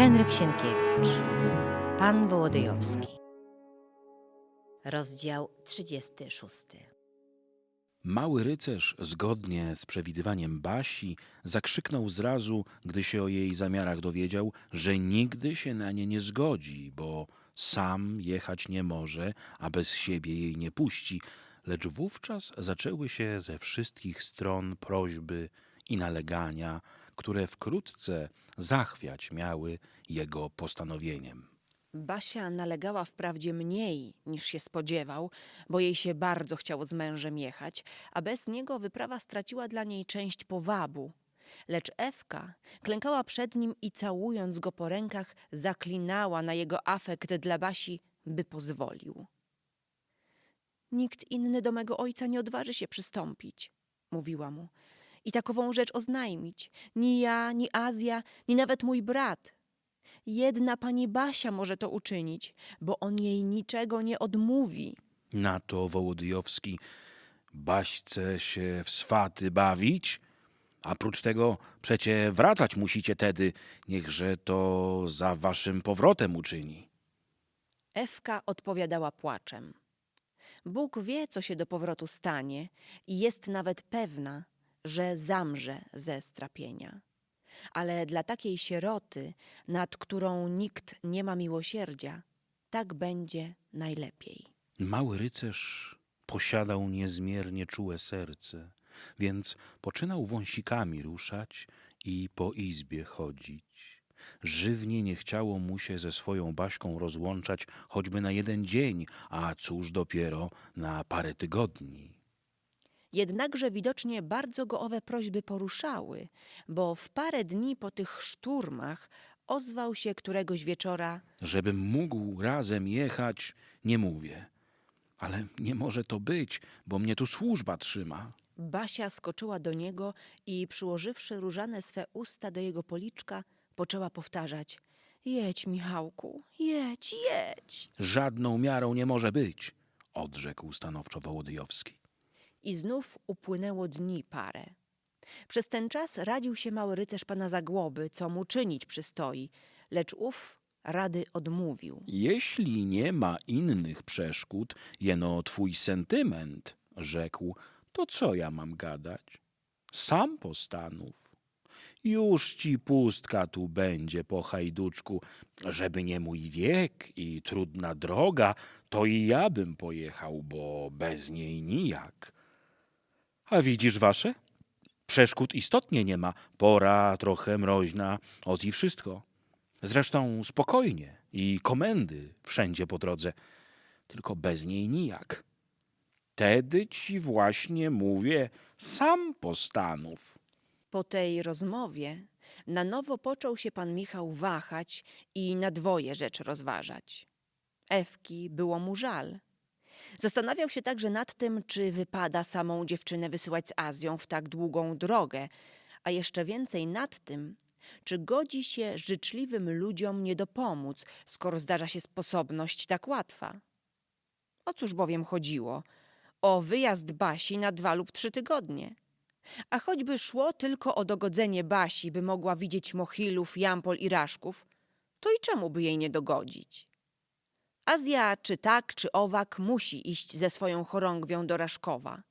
Henryk Sienkiewicz Pan Wołodyjowski Rozdział 36 Mały rycerz, zgodnie z przewidywaniem Basi, zakrzyknął zrazu, gdy się o jej zamiarach dowiedział, że nigdy się na nie nie zgodzi, bo sam jechać nie może, a bez siebie jej nie puści. Lecz wówczas zaczęły się ze wszystkich stron prośby i nalegania, które wkrótce zachwiać miały jego postanowieniem. Basia nalegała wprawdzie mniej niż się spodziewał, bo jej się bardzo chciało z mężem jechać, a bez niego wyprawa straciła dla niej część powabu. Lecz Ewka klękała przed nim i całując go po rękach, zaklinała na jego afekt dla Basi, by pozwolił. Nikt inny do mego ojca nie odważy się przystąpić, mówiła mu, i takową rzecz oznajmić. Ni ja, ni Azja, ni nawet mój brat. Jedna pani Basia może to uczynić, bo on jej niczego nie odmówi. Na to Wołodyjowski Baśce się w swaty bawić, a prócz tego przecie wracać musicie tedy, niechże to za waszym powrotem uczyni. Ewka odpowiadała płaczem. Bóg wie, co się do powrotu stanie i jest nawet pewna, że zamrze ze strapienia. Ale dla takiej sieroty, nad którą nikt nie ma miłosierdzia, tak będzie najlepiej. Mały rycerz posiadał niezmiernie czułe serce, więc poczynał wąsikami ruszać i po izbie chodzić. Żywnie nie chciało mu się ze swoją Baśką rozłączać choćby na jeden dzień, a cóż dopiero na parę tygodni. Jednakże widocznie bardzo go owe prośby poruszały, bo w parę dni po tych szturmach ozwał się któregoś wieczora Żebym mógł razem jechać, nie mówię. Ale nie może to być, bo mnie tu służba trzyma. Basia skoczyła do niego i przyłożywszy różane swe usta do jego policzka, poczęła powtarzać Jedź, Michałku, jedź, jedź. Żadną miarą nie może być, odrzekł stanowczo Wołodyjowski. I znów upłynęło dni parę. Przez ten czas radził się mały rycerz pana Zagłoby, co mu czynić przystoi, lecz ów rady odmówił. Jeśli nie ma innych przeszkód, jeno twój sentyment, rzekł, to co ja mam gadać? Sam postanów. Już ci pustka tu będzie po hajduczku, żeby nie mój wiek i trudna droga, to i ja bym pojechał, bo bez niej nijak. A widzisz wasze? Przeszkód istotnie nie ma, pora trochę mroźna, ot i wszystko. Zresztą spokojnie i komendy wszędzie po drodze, tylko bez niej nijak. Tedy ci właśnie mówię, sam postanów. Po tej rozmowie na nowo począł się pan Michał wahać i na dwoje rzecz rozważać. Ewki było mu żal. Zastanawiał się także nad tym, czy wypada samą dziewczynę wysyłać z Azją w tak długą drogę, a jeszcze więcej nad tym, czy godzi się życzliwym ludziom nie dopomóc, skoro zdarza się sposobność tak łatwa. O cóż bowiem chodziło? O wyjazd Basi na dwa lub trzy tygodnie. A choćby szło tylko o dogodzenie Basi, by mogła widzieć Mochilów, Jampol i Raszków, to i czemu by jej nie dogodzić? Azja, czy tak, czy owak, musi iść ze swoją chorągwią do Raszkowa.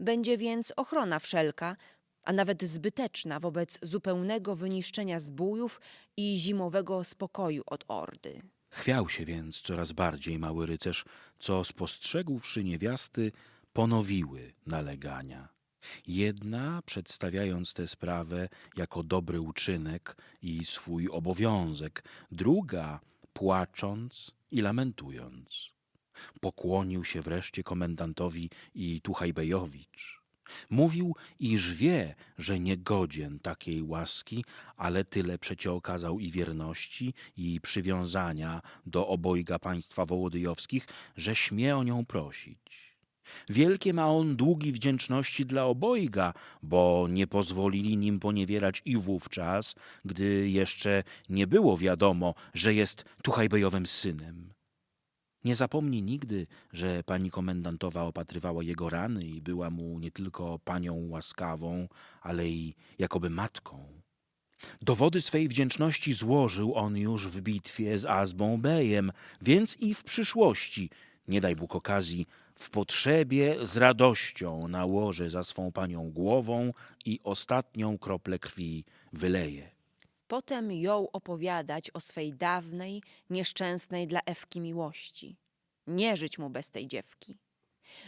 Będzie więc ochrona wszelka, a nawet zbyteczna wobec zupełnego wyniszczenia zbójów i zimowego spokoju od Ordy. Chwiał się więc coraz bardziej mały rycerz, co spostrzegłszy niewiasty, ponowiły nalegania. Jedna, przedstawiając tę sprawę jako dobry uczynek i swój obowiązek, druga, płacząc i lamentując. Pokłonił się wreszcie komendantowi i Tuchajbejowicz. Mówił, iż wie, że niegodzien takiej łaski, ale tyle przecie okazał i wierności, i przywiązania do obojga państwa wołodyjowskich, że śmie o nią prosić. Wielkie ma on długi wdzięczności dla obojga, bo nie pozwolili nim poniewierać i wówczas, gdy jeszcze nie było wiadomo, że jest Tuchajbejowym synem. Nie zapomni nigdy, że pani komendantowa opatrywała jego rany i była mu nie tylko panią łaskawą, ale i jakoby matką. Dowody swej wdzięczności złożył on już w bitwie z Azbą Bejem, więc i w przyszłości, nie daj Bóg okazji, w potrzebie z radością nałoży za swą panią głową i ostatnią kroplę krwi wyleje. Potem jął opowiadać o swej dawnej, nieszczęsnej dla Ewki miłości. Nie żyć mu bez tej dziewki.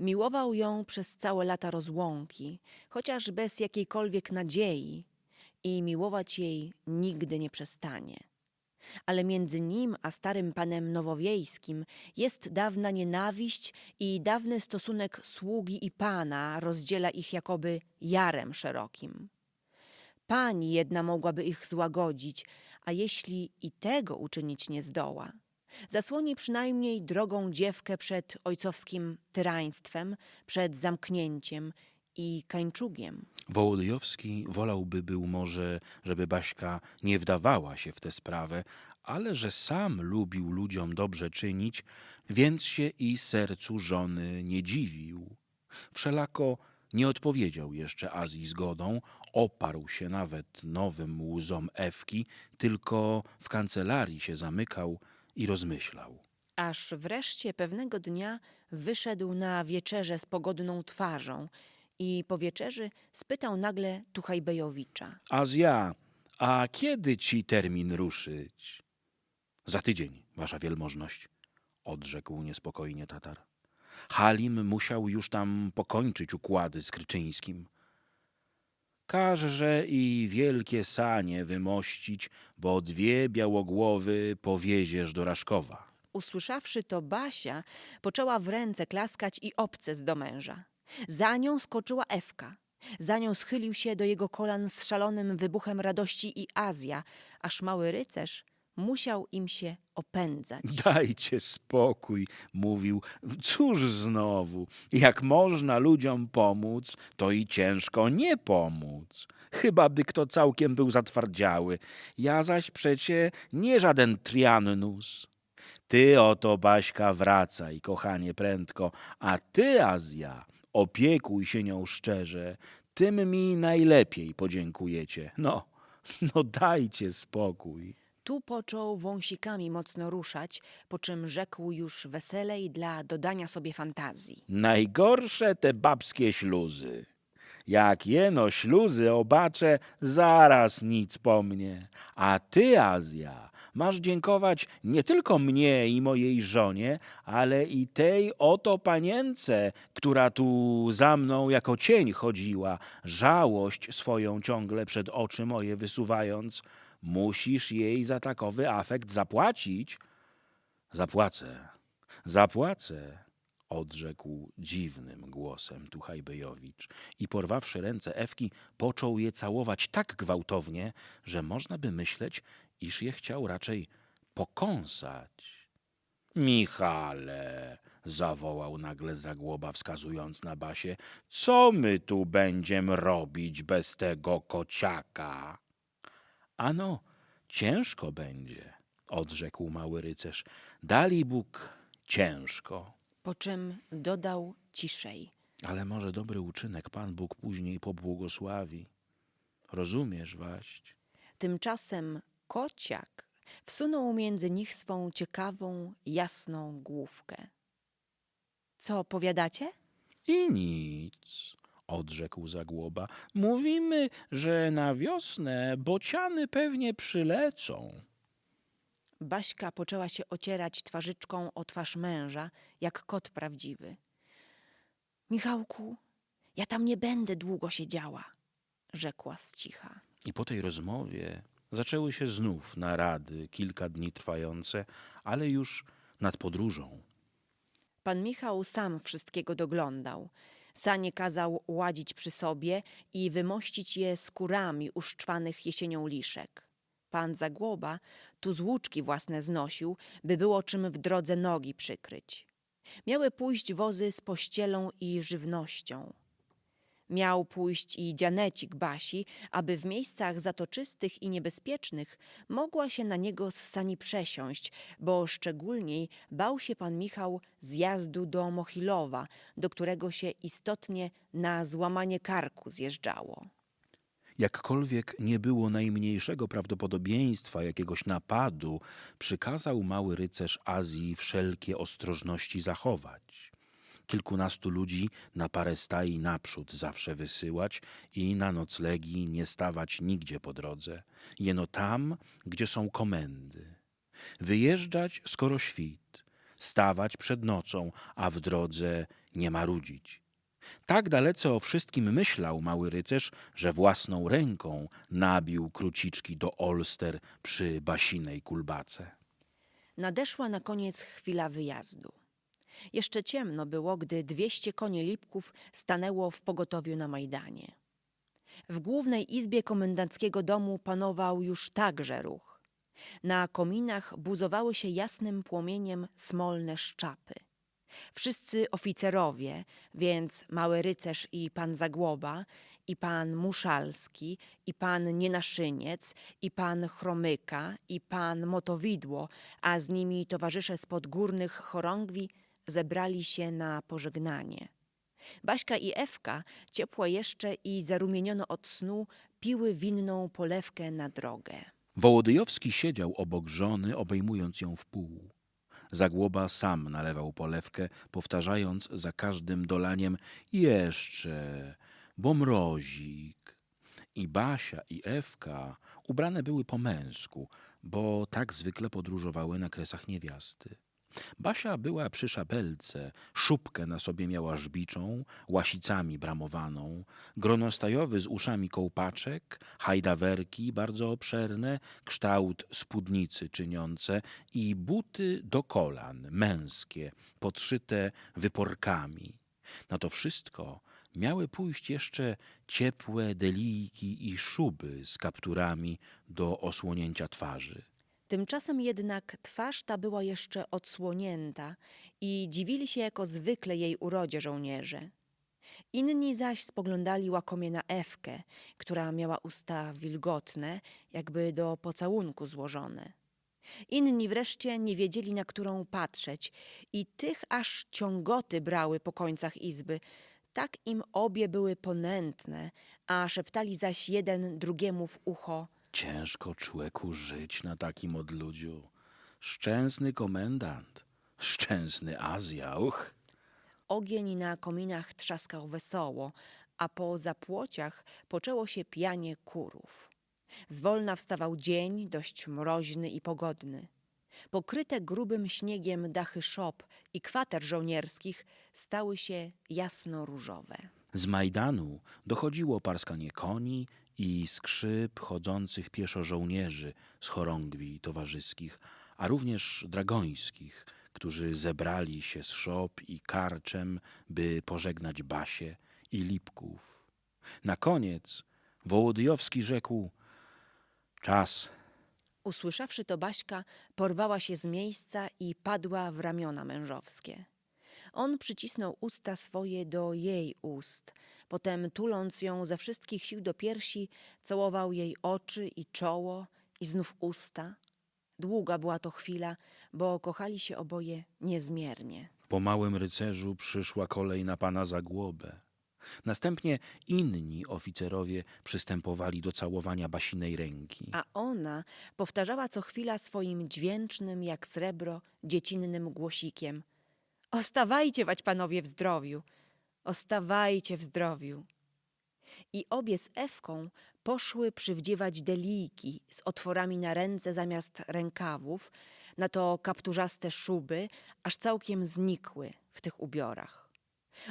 Miłował ją przez całe lata rozłąki, chociaż bez jakiejkolwiek nadziei i miłować jej nigdy nie przestanie. Ale między nim a starym panem nowowiejskim jest dawna nienawiść i dawny stosunek sługi i pana rozdziela ich jakoby jarem szerokim. Pani jedna mogłaby ich złagodzić, a jeśli i tego uczynić nie zdoła, zasłoni przynajmniej drogą dziewkę przed ojcowskim tyraństwem, przed zamknięciem i kańczugiem. Wołodyjowski wolałby był może, żeby Baśka nie wdawała się w tę sprawę, ale że sam lubił ludziom dobrze czynić, więc się i sercu żony nie dziwił. Wszelako nie odpowiedział jeszcze Azji zgodą, oparł się nawet nowym łzom Ewki, tylko w kancelarii się zamykał i rozmyślał. Aż wreszcie pewnego dnia wyszedł na wieczerzę z pogodną twarzą i po wieczerzy spytał nagle Tuchajbejowicza. Azja, a kiedy ci termin ruszyć? Za tydzień, wasza wielmożność, odrzekł niespokojnie Tatar. Halim musiał już tam pokończyć układy z Kryczyńskim. Każże i wielkie sanie wymościć, bo dwie białogłowy powieziesz do Raszkowa. Usłyszawszy to Basia, poczęła w ręce klaskać i obcec do męża. Za nią skoczyła Ewka. Za nią schylił się do jego kolan z szalonym wybuchem radości i Azja, aż mały rycerz musiał im się opędzać. Dajcie spokój, mówił. Cóż znowu, jak można ludziom pomóc, to i ciężko nie pomóc. Chyba by kto całkiem był zatwardziały. Ja zaś przecie nie żaden triannus. Ty oto, Baśka, wracaj, kochanie, prędko, a ty, Azja, opiekuj się nią szczerze. Tym mi najlepiej podziękujecie. No, no dajcie spokój. Tu począł wąsikami mocno ruszać, po czym rzekł już weselej dla dodania sobie fantazji. Najgorsze te babskie śluzy. Jak jeno śluzy obaczę, zaraz nic po mnie. A ty, Azja, masz dziękować nie tylko mnie i mojej żonie, ale i tej oto panience, która tu za mną jako cień chodziła, żałość swoją ciągle przed oczy moje wysuwając. Musisz jej za takowy afekt zapłacić. Zapłacę, zapłacę, odrzekł dziwnym głosem Tuchajbejowicz i porwawszy ręce Ewki, począł je całować tak gwałtownie, że można by myśleć, iż je chciał raczej pokąsać. Michale, zawołał nagle Zagłoba, wskazując na Basie, co my tu będziemy robić bez tego kociaka? Ano, ciężko będzie, odrzekł mały rycerz. Dali Bóg ciężko. Po czym dodał ciszej. Ale może dobry uczynek Pan Bóg później pobłogosławi. Rozumiesz, waść? Tymczasem kociak wsunął między nich swą ciekawą, jasną główkę. Co powiadacie? I nic, odrzekł Zagłoba. Mówimy, że na wiosnę bociany pewnie przylecą. Baśka poczęła się ocierać twarzyczką o twarz męża, jak kot prawdziwy. Michałku, ja tam nie będę długo siedziała, rzekła z cicha. I po tej rozmowie zaczęły się znów narady, kilka dni trwające, ale już nad podróżą. Pan Michał sam wszystkiego doglądał. Sanie kazał ładzić przy sobie i wymościć je skórami uszczwanych jesienią liszek. Pan Zagłoba tu z łuczki własne znosił, by było czym w drodze nogi przykryć. Miały pójść wozy z pościelą i żywnością. Miał pójść i dzianecik Basi, aby w miejscach zatoczystych i niebezpiecznych mogła się na niego z sani przesiąść, bo szczególniej bał się pan Michał zjazdu do Mochilowa, do którego się istotnie na złamanie karku zjeżdżało. Jakkolwiek nie było najmniejszego prawdopodobieństwa jakiegoś napadu, przykazał mały rycerz Azji wszelkie ostrożności zachować. Kilkunastu ludzi na parę stai naprzód zawsze wysyłać i na noclegi nie stawać nigdzie po drodze, jeno tam, gdzie są komendy. Wyjeżdżać skoro świt, stawać przed nocą, a w drodze nie marudzić. Tak dalece o wszystkim myślał mały rycerz, że własną ręką nabił kruciczki do olster przy basinej kulbace. Nadeszła na koniec chwila wyjazdu. Jeszcze ciemno było, gdy dwieście koni lipków stanęło w pogotowiu na Majdanie. W głównej izbie komendanckiego domu panował już także ruch. Na kominach buzowały się jasnym płomieniem smolne szczapy. Wszyscy oficerowie, więc mały rycerz i pan Zagłoba, i pan Muszalski, i pan Nienaszyniec, i pan Chromyka, i pan Motowidło, a z nimi towarzysze spod górnych chorągwi zebrali się na pożegnanie. Baśka i Ewka, ciepłe jeszcze i zarumienione od snu, piły winną polewkę na drogę. Wołodyjowski siedział obok żony, obejmując ją w pół. Zagłoba sam nalewał polewkę, powtarzając za każdym dolaniem jeszcze, bo mrozik. I Basia i Ewka ubrane były po męsku, bo tak zwykle podróżowały na kresach niewiasty. Basia była przy szabelce, szubkę na sobie miała żbiczą, łasicami bramowaną, gronostajowy z uszami kołpaczek, hajdawerki bardzo obszerne, kształt spódnicy czyniące i buty do kolan, męskie, podszyte wyporkami. Na to wszystko miały pójść jeszcze ciepłe delijki i szuby z kapturami do osłonięcia twarzy. Tymczasem jednak twarz ta była jeszcze odsłonięta i dziwili się jako zwykle jej urodzie żołnierze. Inni zaś spoglądali łakomie na Ewkę, która miała usta wilgotne, jakby do pocałunku złożone. Inni wreszcie nie wiedzieli, na którą patrzeć i tych aż ciągoty brały po końcach izby. Tak im obie były ponętne, a szeptali zaś jeden drugiemu w ucho – Ciężko człeku żyć na takim odludziu. Szczęsny komendant, szczęsny Azja, uch. Ogień na kominach trzaskał wesoło, a po zapłociach poczęło się pianie kurów. Zwolna wstawał dzień, dość mroźny i pogodny. Pokryte grubym śniegiem dachy szop i kwater żołnierskich stały się jasno-różowe. Z Majdanu dochodziło parskanie koni i skrzyp chodzących pieszo żołnierzy z chorągwi towarzyskich, a również dragońskich, którzy zebrali się z szop i karczem, by pożegnać Basie i Lipków. Na koniec Wołodyjowski rzekł – czas, Usłyszawszy to Baśka, porwała się z miejsca i padła w ramiona mężowskie. On przycisnął usta swoje do jej ust, potem tuląc ją ze wszystkich sił do piersi, całował jej oczy i czoło i znów usta. Długa była to chwila, bo kochali się oboje niezmiernie. Po małym rycerzu przyszła kolej na pana Zagłobę. Następnie inni oficerowie przystępowali do całowania basinej ręki. A ona powtarzała co chwila swoim dźwięcznym jak srebro dziecinnym głosikiem. Ostawajcie wać panowie w zdrowiu, ostawajcie w zdrowiu. I obie z Ewką poszły przywdziewać delijki z otworami na ręce zamiast rękawów, na to kapturzaste szuby, aż całkiem znikły w tych ubiorach.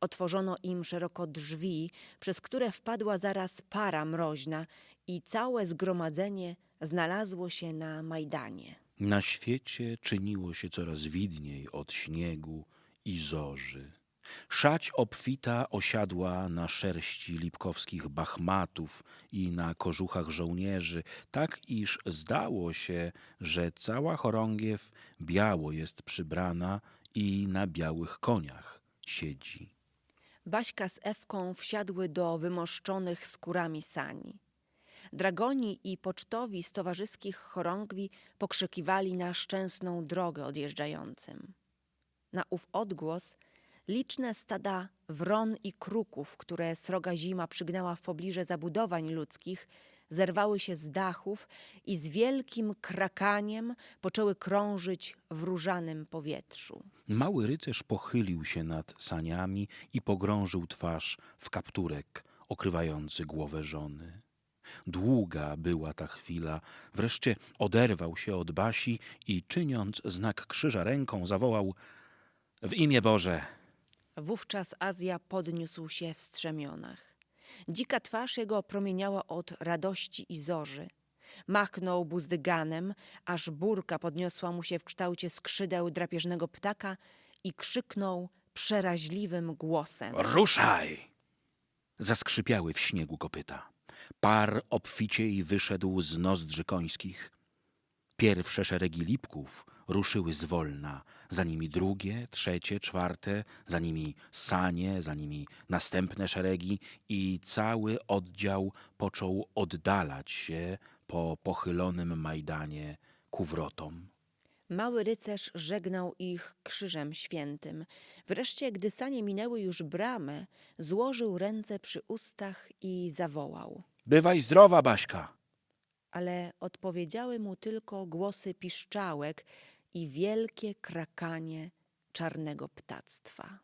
Otworzono im szeroko drzwi, przez które wpadła zaraz para mroźna i całe zgromadzenie znalazło się na Majdanie. Na świecie czyniło się coraz widniej od śniegu i zorzy. Szać obfita osiadła na szerści lipkowskich bachmatów i na kożuchach żołnierzy, tak iż zdało się, że cała chorągiew biało jest przybrana i na białych koniach siedzi. Baśka z Ewką wsiadły do wymoszczonych skórami sani. Dragoni i pocztowi z towarzyskich chorągwi pokrzykiwali na szczęsną drogę odjeżdżającym. Na ów odgłos Liczne stada wron i kruków, które sroga zima przygnała w pobliże zabudowań ludzkich, zerwały się z dachów i z wielkim krakaniem poczęły krążyć w różanym powietrzu. Mały rycerz pochylił się nad saniami i pogrążył twarz w kapturek okrywający głowę żony. Długa była ta chwila, wreszcie oderwał się od Basi i czyniąc znak krzyża ręką zawołał w imię Boże. Wówczas Azja podniósł się w strzemionach. Dzika twarz jego promieniała od radości i zorzy. Machnął buzdyganem, aż burka podniosła mu się w kształcie skrzydeł drapieżnego ptaka i krzyknął przeraźliwym głosem. Ruszaj! Zaskrzypiały w śniegu kopyta. Par obficie i wyszedł z nozdrzy końskich. Pierwsze szeregi lipków ruszyły zwolna, za nimi drugie, trzecie, czwarte, za nimi sanie, za nimi następne szeregi i cały oddział począł oddalać się po pochylonym Majdanie ku wrotom. Mały rycerz żegnał ich krzyżem świętym. Wreszcie, gdy sanie minęły już bramę, złożył ręce przy ustach i zawołał. Bywaj zdrowa, Baśka! ale odpowiedziały mu tylko głosy piszczałek i wielkie krakanie czarnego ptactwa.